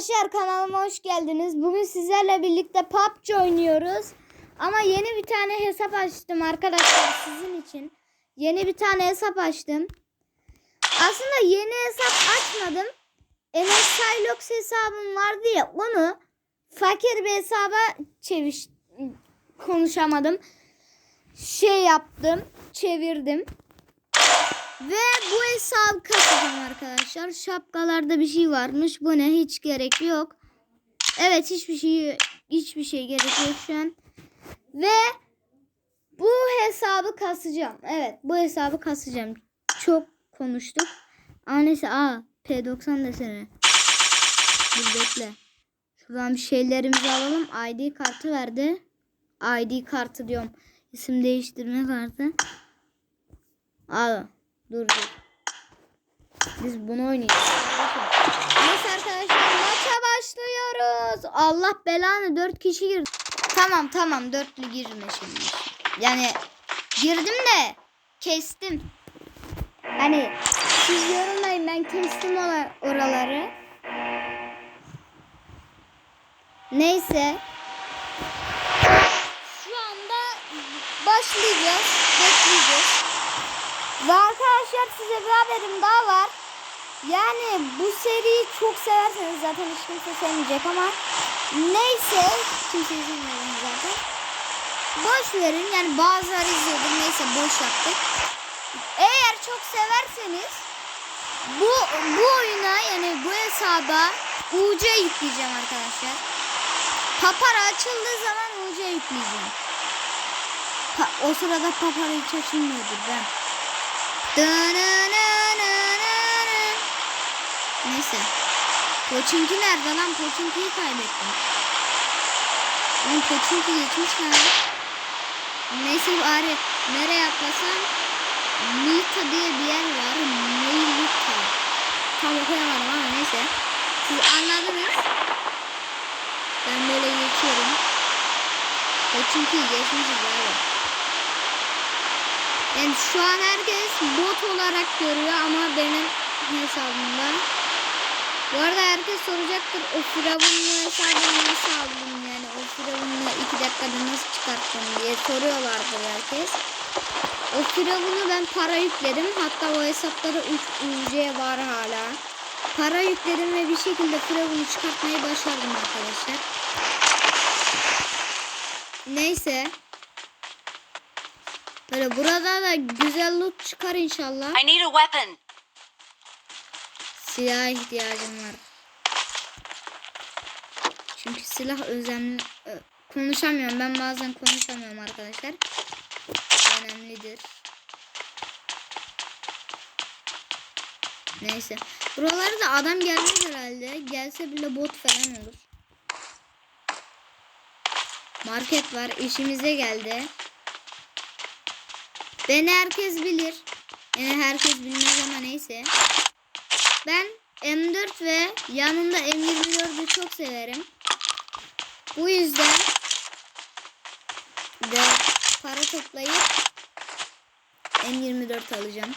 Arkadaşlar kanalıma hoş geldiniz. Bugün sizlerle birlikte PUBG oynuyoruz. Ama yeni bir tane hesap açtım arkadaşlar sizin için. Yeni bir tane hesap açtım. Aslında yeni hesap açmadım. Enes Cylox hesabım vardı ya onu fakir bir hesaba çeviş konuşamadım. Şey yaptım, çevirdim. Ve bu hesabı kasacağım arkadaşlar. Şapkalarda bir şey varmış. Bu ne? Hiç gerek yok. Evet hiçbir şey hiçbir şey gerek yok şu an. Ve bu hesabı kasacağım. Evet bu hesabı kasacağım. Çok konuştuk. Aa neyse aa P90 desene. Dur bekle. Şuradan bir şeylerimizi alalım. ID kartı verdi. ID kartı diyorum. İsim değiştirme kartı. Al. Dur dur. Biz bunu oynayacağız. Neyse arkadaşlar maça başlıyoruz. Allah belanı 4 kişi girdi. Tamam tamam dörtlü girme şimdi. Yani girdim de kestim. Hani siz yorumlayın ben kestim ora- oraları. Neyse. Şu anda başlayacağız. Bekleyeceğiz. Ve arkadaşlar size bir haberim daha var. Yani bu seriyi çok severseniz zaten hiç kimse sevmeyecek ama neyse kimse izlemiyor zaten. Boş verin yani bazıları izliyordur neyse boş yaptık. Eğer çok severseniz bu bu oyuna yani bu hesaba UC yükleyeceğim arkadaşlar. Papara açıldığı zaman UC yükleyeceğim. Pa- o sırada papara hiç açılmıyordur ben. Neyse. Poçinki nerede lan? Poçinki'yi kaybettim. Oğlum Poçinki geçmiş nerede? Neyse bari nereye atlasam Milta diye bir yer var. Milta. Tam okuyamadım ama neyse. Siz anladınız. Ben böyle geçiyorum. Poçinki'yi geçmişiz abi. Yani şu an herkes bot olarak görüyor ama benim hesabımda. Bu arada herkes soracaktır o firavunlu hesabını nasıl aldın yani o firavunlu iki dakikada nasıl çıkarttın diye soruyorlardır herkes. O firavunu ben para yükledim hatta o hesaplara 3 UC var hala. Para yükledim ve bir şekilde firavunu çıkartmayı başardım arkadaşlar. Neyse. Böyle burada da güzel loot çıkar inşallah. I need a weapon. Silah ihtiyacım var. Çünkü silah önemli. Ö- Konuşamıyorum. Ben bazen konuşamıyorum arkadaşlar. Önemlidir. Neyse. Buralarda adam gelmez herhalde. Gelse bile bot falan olur. Market var. İşimize geldi. Beni herkes bilir. Yani herkes bilmez ama neyse. Ben M4 ve yanında M24'ü çok severim. Bu yüzden de para toplayıp M24 alacağım.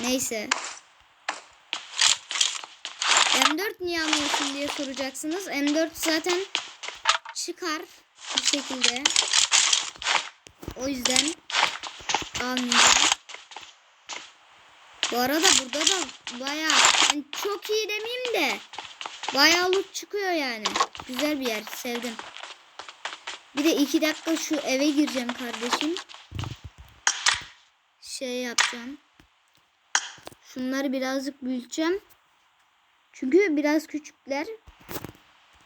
Neyse. M4 niye almıyorsun diye soracaksınız. M4 zaten çıkar bir şekilde. O yüzden almayacağım. Bu arada burada da bayağı yani çok iyi demeyeyim de bayağı loot çıkıyor yani. Güzel bir yer sevdim. Bir de iki dakika şu eve gireceğim kardeşim. Şey yapacağım. Şunları birazcık büyüteceğim. Çünkü biraz küçükler.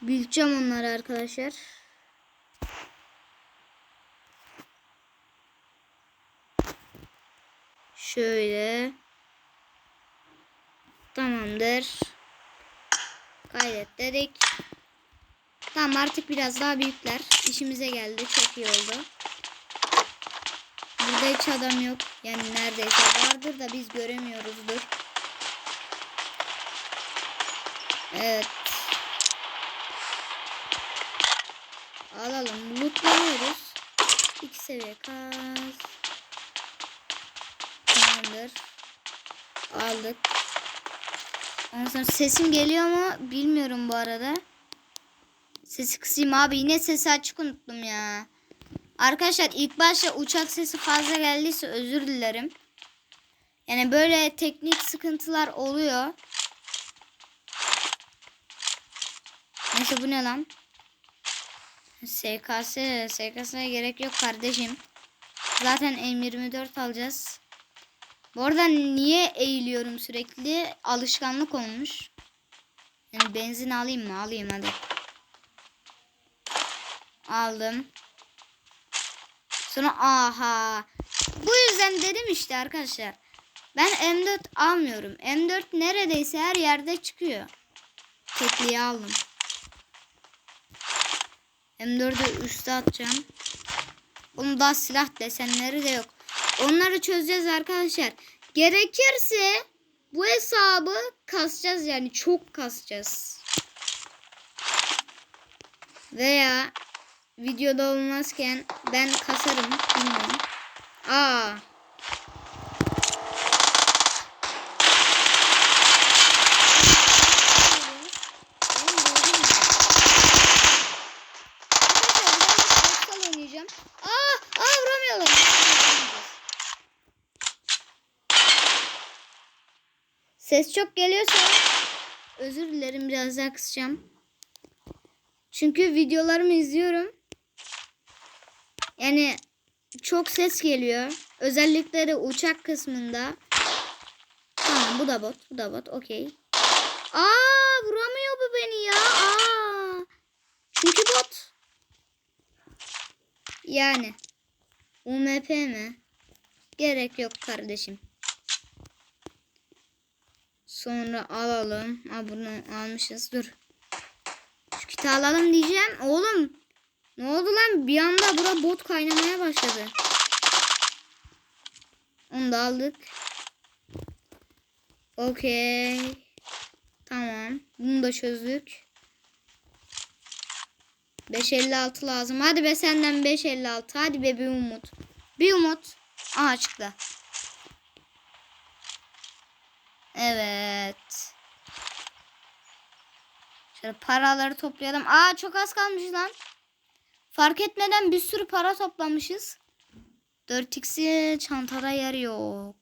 Büyüteceğim onları arkadaşlar. Şöyle. Tamamdır. Kaydet dedik. Tamam artık biraz daha büyükler. İşimize geldi. Çok iyi oldu. Burada hiç adam yok. Yani neredeyse vardır da biz göremiyoruzdur. Evet. Alalım. Lootlanıyoruz. İki seviye kas. Tamamdır. Aldık. Ondan sonra sesim geliyor mu bilmiyorum bu arada. Sesi kısayım abi yine sesi açık unuttum ya. Arkadaşlar ilk başta uçak sesi fazla geldiyse özür dilerim. Yani böyle teknik sıkıntılar oluyor. Neyse bu ne lan? SKS, SKS'ye gerek yok kardeşim. Zaten M24 alacağız. Bu arada niye eğiliyorum sürekli? Alışkanlık olmuş. Yani benzin alayım mı? Alayım hadi. Aldım. Sonra aha. Bu yüzden dedim işte arkadaşlar. Ben M4 almıyorum. M4 neredeyse her yerde çıkıyor. Tekliği aldım. M4'ü üste atacağım. Onun daha silah desenleri de yok. Onları çözeceğiz arkadaşlar. Gerekirse bu hesabı kasacağız yani çok kasacağız. Veya videoda olmazken ben kasarım bilmiyorum. Aa aa vuramıyorum. Ses çok geliyorsa özür dilerim biraz daha kısacağım. Çünkü videolarımı izliyorum. Yani çok ses geliyor. Özellikle de uçak kısmında. Tamam bu da bot. Bu da bot. Okey. Aa vuramıyor bu beni ya. Aa. Çünkü bot. Yani. UMP mi? Gerek yok kardeşim. Sonra alalım. Ha bunu almışız. Dur. Şu kiti alalım diyeceğim. Oğlum. Ne oldu lan? Bir anda bura bot kaynamaya başladı. Onu da aldık. Okey. Tamam. Bunu da çözdük. 556 lazım. Hadi be senden 556. Hadi be bir umut. Bir umut. Aha çıktı. Evet. Şöyle paraları toplayalım. Aa çok az kalmış lan. Fark etmeden bir sürü para toplamışız. 4x'i çantada yer yok.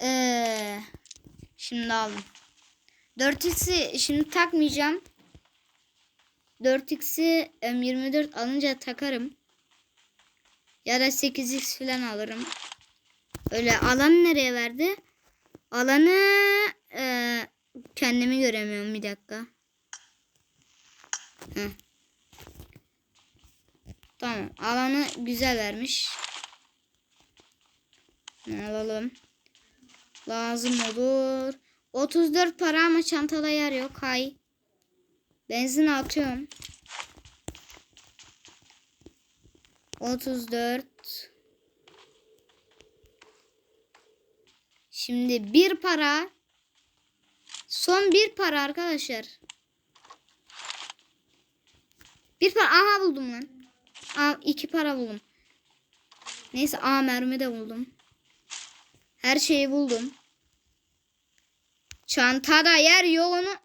Ee, şimdi aldım. 4x'i şimdi takmayacağım. 4x'i M24 alınca takarım. Ya da 8x falan alırım. Öyle alan nereye verdi? Alanı e, kendimi göremiyorum bir dakika. Heh. Tamam alanı güzel vermiş. Alalım? Lazım olur. 34 para ama çantada yer yok. Hay. Benzin atıyorum. 34 Şimdi bir para son bir para arkadaşlar. Bir para aha buldum lan. Aa, iki para buldum. Neyse A mermi de buldum. Her şeyi buldum. Çantada yer yoğunu.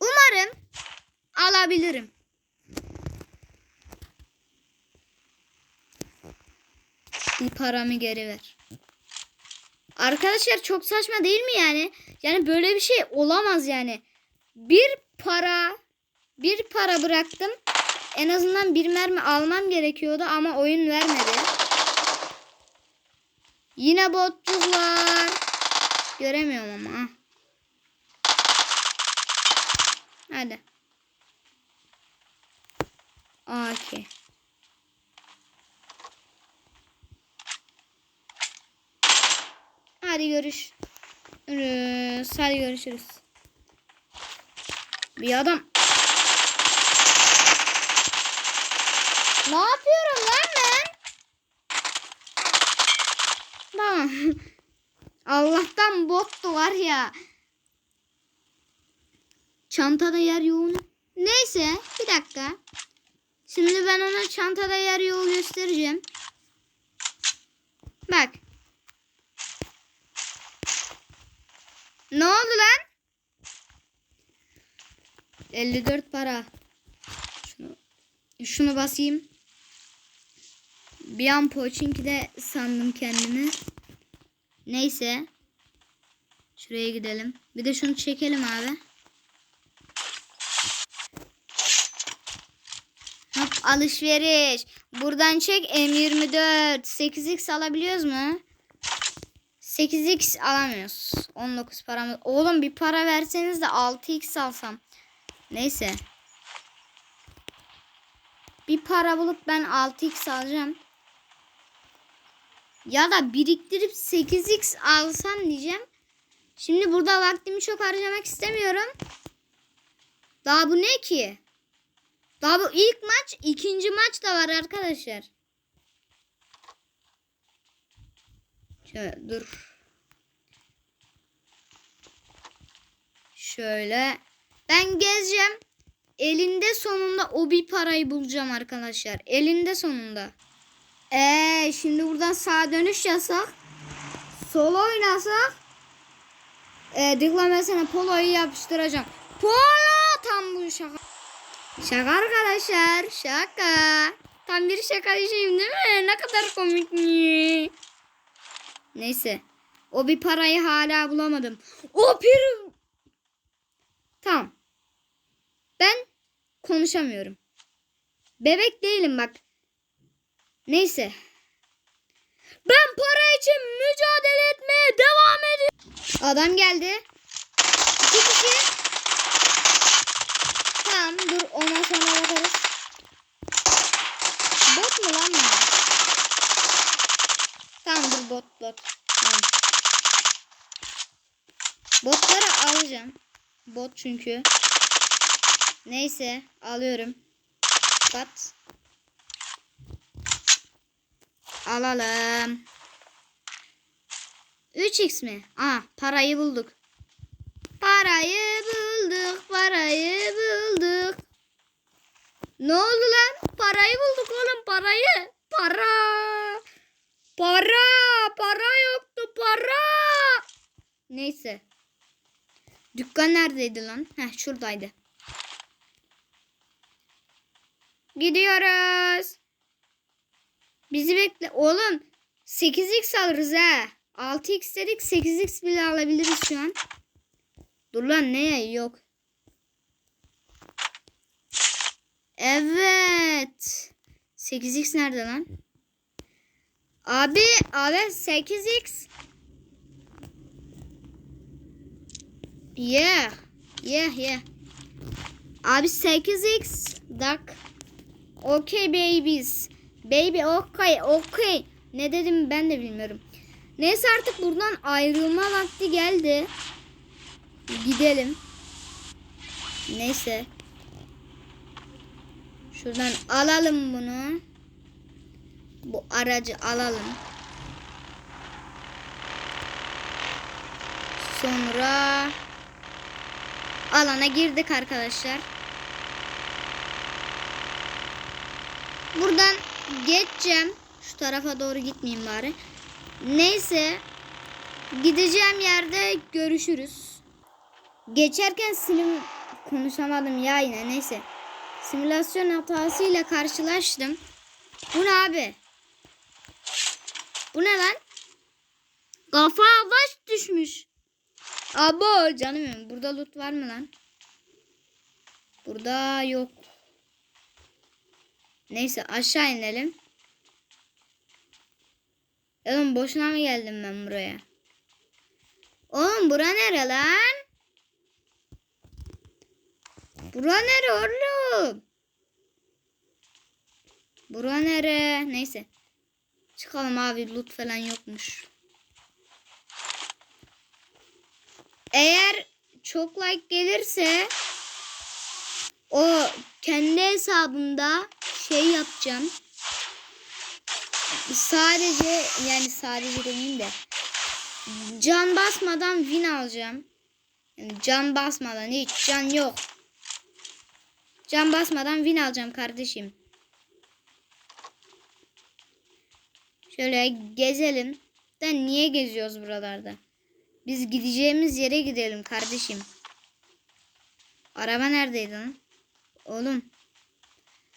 Umarım alabilirim. Paramı geri ver. Arkadaşlar çok saçma değil mi yani? Yani böyle bir şey olamaz yani. Bir para bir para bıraktım. En azından bir mermi almam gerekiyordu ama oyun vermedi. Yine botçuklar. Göremiyorum ama. Hadi. Okey. Hadi görüş. Görüş. Hadi görüşürüz. Bir adam. Ne yapıyorum lan ben? Tamam. Allah'tan bottu var ya. Çantada yer yoğun. Neyse bir dakika. Şimdi ben ona çantada yer yol göstereceğim. Bak. Ne oldu lan? 54 para. Şunu, şunu basayım. Bir an Poçinki'de sandım kendimi. Neyse. Şuraya gidelim. Bir de şunu çekelim abi. Hop alışveriş. Buradan çek M24. 8x alabiliyoruz mu? 8x alamıyoruz. 19 paramız. Oğlum bir para verseniz de 6x alsam. Neyse. Bir para bulup ben 6x alacağım. Ya da biriktirip 8x alsam diyeceğim. Şimdi burada vaktimi çok harcamak istemiyorum. Daha bu ne ki? Daha bu ilk maç, ikinci maç da var arkadaşlar. Şöyle dur. Şöyle. Ben gezeceğim. Elinde sonunda o bir parayı bulacağım arkadaşlar. Elinde sonunda. Ee, şimdi buradan sağa dönüş yasak. Sol oynasak. E, diklemesine poloyu yapıştıracağım. Polo tam bu şaka. Şaka arkadaşlar. Şaka. Tam bir şakacıyım değil mi? Ne kadar komik mi? Neyse. O bir parayı hala bulamadım. O bir... Tamam. Ben konuşamıyorum. Bebek değilim bak. Neyse. Ben para için mücadele etmeye devam ediyorum. Adam geldi. İki kişi. Tamam dur ondan sonra bakarız. Bot mu lan bu? Tamam dur bot bot. Tamam. Botları alacağım. Bot çünkü. Neyse alıyorum. Pat. Alalım. 3x mi? Aa parayı bulduk. Parayı bulduk, parayı bulduk. Ne oldu lan? Parayı bulduk oğlum, parayı. Para. Para, para yoktu, para. Neyse. Dükkan neredeydi lan? Heh, şuradaydı. Gidiyoruz. Bizi bekle. Oğlum 8x alırız ha. 6x dedik 8x bile alabiliriz şu an. Dur lan ne yok. Evet. 8x nerede lan? Abi abi 8x. Yeah. Yeah yeah. Abi 8x. Duck. Okay babies. Baby okay okay. Ne dedim ben de bilmiyorum. Neyse artık buradan ayrılma vakti geldi. Gidelim. Neyse. Şuradan alalım bunu. Bu aracı alalım. Sonra alana girdik arkadaşlar. Buradan geçeceğim. Şu tarafa doğru gitmeyeyim bari. Neyse. Gideceğim yerde görüşürüz. Geçerken silim konuşamadım ya yine neyse. Simülasyon hatasıyla karşılaştım. Bu ne abi? Bu ne lan? Kafa baş düşmüş. Abo canım benim. Burada loot var mı lan? Burada yok. Neyse aşağı inelim. Oğlum boşuna mı geldim ben buraya? Oğlum bura nere lan? Bura nere oğlum? Bura nere? Neyse. Çıkalım abi loot falan yokmuş. Eğer çok like gelirse o kendi hesabımda şey yapacağım. Sadece yani sadece demeyeyim de can basmadan win alacağım. Yani can basmadan hiç can yok. Can basmadan win alacağım kardeşim. Şöyle gezelim. Da niye geziyoruz buralarda? Biz gideceğimiz yere gidelim kardeşim. Araba neredeydi lan? Oğlum.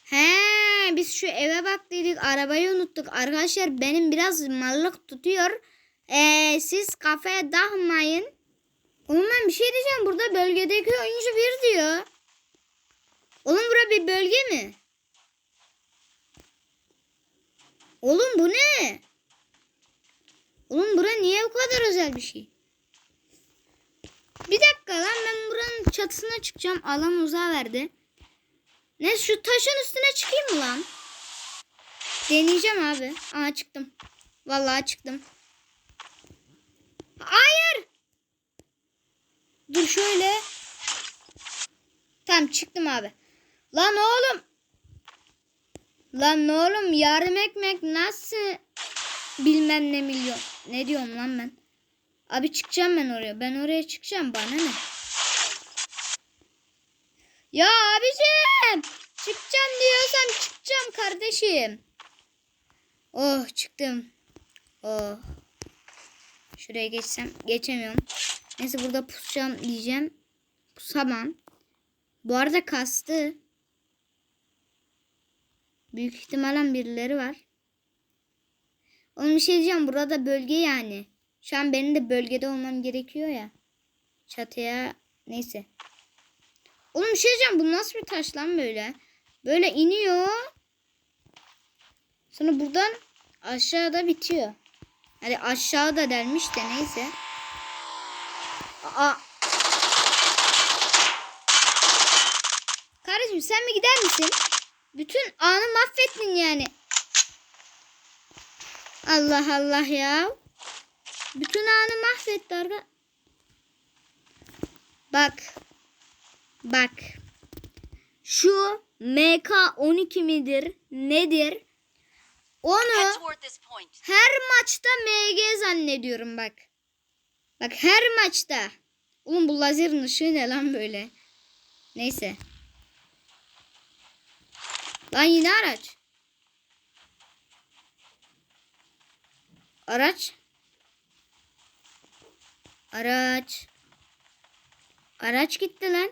He, biz şu eve baktıydık. Arabayı unuttuk. Arkadaşlar benim biraz mallık tutuyor. Ee, siz kafaya dağmayın. Oğlum ben bir şey diyeceğim. Burada bölgedeki oyuncu bir diyor. Oğlum bura bir bölge mi? Oğlum bu ne? Oğlum bura niye bu kadar özel bir şey? Bir dakika lan ben buranın çatısına çıkacağım. Alan uzağa verdi. Ne şu taşın üstüne çıkayım mı lan? Deneyeceğim abi. Aa çıktım. Vallahi çıktım. Hayır. Dur şöyle. Tamam çıktım abi. Lan oğlum. Lan oğlum yarım ekmek nasıl bilmem ne milyon. Ne diyorum lan ben? Abi çıkacağım ben oraya. Ben oraya çıkacağım. Bana ne? Ya abicim. Çıkacağım diyorsam çıkacağım kardeşim. Oh çıktım. Oh. Şuraya geçsem geçemiyorum. Neyse burada pusacağım diyeceğim. Pusamam. Bu arada kastı. Büyük ihtimalle birileri var. Onun bir şey diyeceğim. Burada bölge yani. Şu an benim de bölgede olmam gerekiyor ya. Çatıya neyse. Oğlum bir şey diyeceğim. Bu nasıl bir taş lan böyle? Böyle iniyor. Sonra buradan aşağıda bitiyor. Hani aşağıda dermiş de neyse. Aa. Kardeşim sen mi gider misin? Bütün anı mahvettin yani. Allah Allah ya. Bütün anı mahvetti arka. Bak. Bak. Şu MK12 midir? Nedir? Onu her maçta MG zannediyorum bak. Bak her maçta. Oğlum bu lazerin ışığı ne lan böyle? Neyse. Lan yine araç. Araç. Araç. Araç gitti lan.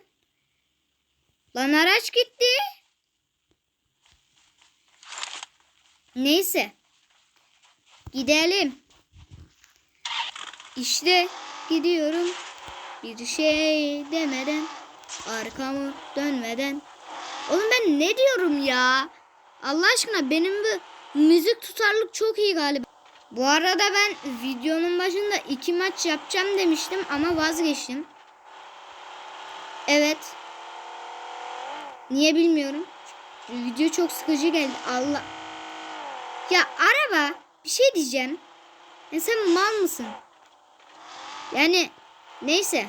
Lan araç gitti. Neyse. Gidelim. İşte gidiyorum. Bir şey demeden. Arkamı dönmeden. Oğlum ben ne diyorum ya? Allah aşkına benim bu müzik tutarlık çok iyi galiba. Bu arada ben videonun başında iki maç yapacağım demiştim ama vazgeçtim. Evet. Niye bilmiyorum. Video çok sıkıcı geldi. Allah. Ya araba bir şey diyeceğim. Ya sen mal mısın? Yani neyse.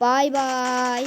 Bay bay.